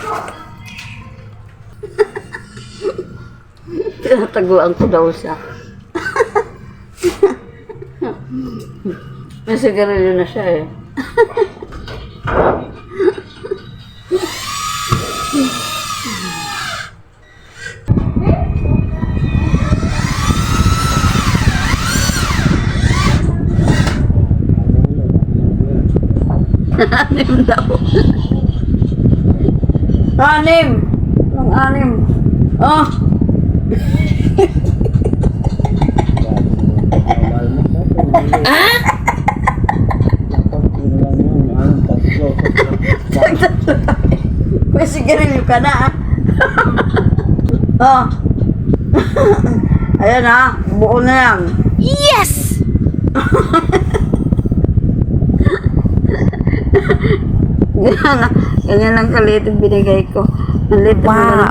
Tinataguan ko daw siya. May sigarilyo na siya eh. anim daw. Anim! Ang anim. Oh! May sigarilyo ka na ah. oh. Ayan ah, buo na yan. Yes! Ganyan, lang kaliit ang binigay ko. Ang liit Wow.